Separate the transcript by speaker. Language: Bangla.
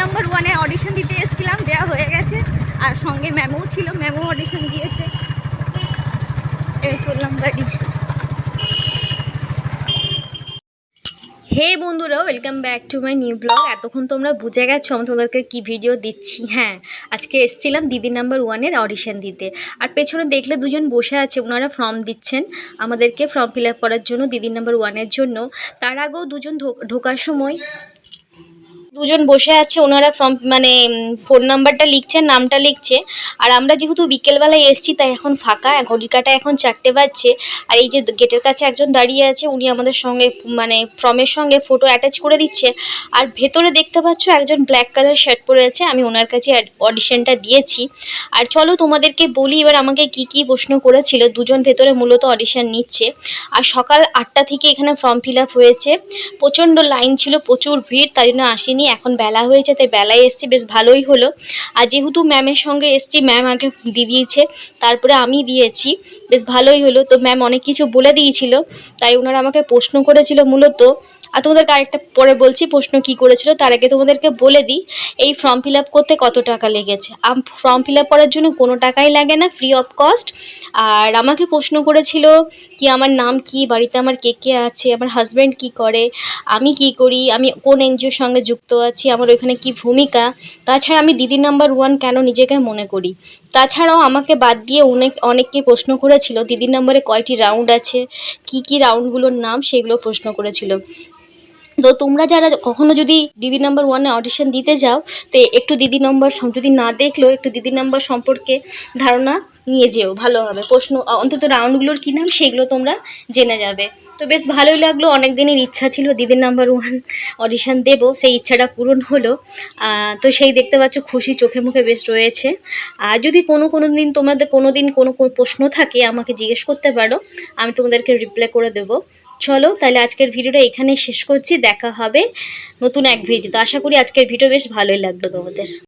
Speaker 1: নাম্বার ওয়ানে অডিশন দিতে এসেছিলাম দেওয়া হয়ে গেছে। আর সঙ্গে ম্যামও ছিল ম্যামও অডিশন দিয়েছে। এই চললাম বাড়ি। হে বন্ধুরা welcome back to my new blog এতক্ষণ তোমরা বুঝে গেছো আমি তোমাদেরকে কী ভিডিও দিচ্ছি? হ্যাঁ আজকে এসেছিলাম দিদি নাম্বার ওয়ানের অডিশন দিতে। আর পেছনে দেখলে দুজন বসে আছে, ওনারা ফর্ম দিচ্ছেন। আমাদেরকে ফর্ম ফিল করার জন্য দিদি নাম্বার ওয়ানের জন্য। তার আগেও দুজন ঢোকার সময় দুজন বসে আছে, ওনারা ফর্ম মানে ফোন নাম্বারটা লিখছে নামটা লিখছে। আর আমরা যেহেতু বিকেলবেলায় এসেছি, তাই এখন ফাঁকা ঘড়ির কাটা এখন চারটে বাজছে। আর এই যে গেটের কাছে একজন দাঁড়িয়ে আছে, উনি আমাদের সঙ্গে মানে ফর্মের সঙ্গে ফটো অ্যাটাচ করে দিচ্ছে। আর ভেতরে দেখতে পাচ্ছ, একজন ব্ল্যাক কালার শার্ট পরে আছে, আমি ওনার কাছে অডিশনটা দিয়েছি। আর চলো তোমাদেরকে বলি, এবার আমাকে কি কি প্রশ্ন করেছিল, দুজন ভেতরে মূলত অডিশন নিচ্ছে। আর সকাল আটটা থেকে এখানে ফর্ম ফিল আপ হয়েছে। প্রচণ্ড লাইন ছিল, প্রচুর ভিড়, তাই জন্য আসিনি। এখন বেলা হয়েছে, তাই বেলায় এসছি, বেশ ভালোই হলো। আর যেহেতু ম্যামের সঙ্গে এসছি ম্যাম আগে দিয়ে দিয়েছে, তারপরে আমি দিয়েছি, বেশ ভালোই হলো। তো ম্যাম অনেক কিছু বলে দিয়েছিল, তাই ওনারা আমাকে প্রশ্ন করেছিল মূলত আর তোমাদেরকে আরেকটা পরে বলছি, প্রশ্ন কি করেছিল, তার আগে তোমাদেরকে বলে দিই, এই ফর্ম ফিল আপ করতে কত টাকা লেগেছে? আম ফর্ম ফিল আপ করার জন্য কোনো টাকাই লাগে না ফ্রি অফ কস্ট আর আমাকে প্রশ্ন করেছিল কি আমার নাম কি, বাড়িতে আমার কে কে আছে, আমার হাজব্যান্ড কি করে, আমি কি করি, আমি কোন এনজিওর সঙ্গে যুক্ত আছি, আমার ওইখানে কি ভূমিকা? তাছাড়া আমি দিদি নাম্বার ওয়ান কেন নিজেকে মনে করি? তাছাড়াও আমাকে বাদ দিয়ে অনেক, অনেককে প্রশ্ন করেছিল দিদি নাম্বারে কয়টি রাউন্ড আছে, কি কি রাউন্ডগুলোর নাম, সেগুলো প্রশ্ন করেছিল। তো তোমরা যারা কখনো যদি দিদি নাম্বার ওয়ানে অডিশন দিতে যাও, তো একটু দিদি নম্বর যদি না দেখলেও একটু দিদি নাম্বার সম্পর্কে ধারণা নিয়ে যেও, ভালো হবে। প্রশ্ন অন্তত রাউন্ডগুলোর কী নাম সেগুলো তোমরা জেনে যাবে। তো বেশ ভালোই লাগল অনেক দিনের ইচ্ছা ছিল দিদির নাম্বার ওয়ান অডিশন দেবো, সেই ইচ্ছাটা পূরণ হলো। তো সেই দেখতে পাচ্ছ খুশি, চোখে মুখে বেশ রয়েছে। আর যদি কোনো কোনো দিন তোমাদের কোনো দিন কোনো প্রশ্ন থাকে, আমাকে জিজ্ঞেস করতে পারো, আমি তোমাদেরকে রিপ্লাই করে দেবো। চলো, তাহলে আজকের ভিডিওটা এখানে শেষ করছি, দেখা হবে নতুন এক ভিডিও তো। আশা করি আজকের ভিডিও বেশ ভালোই লাগল তোমাদের।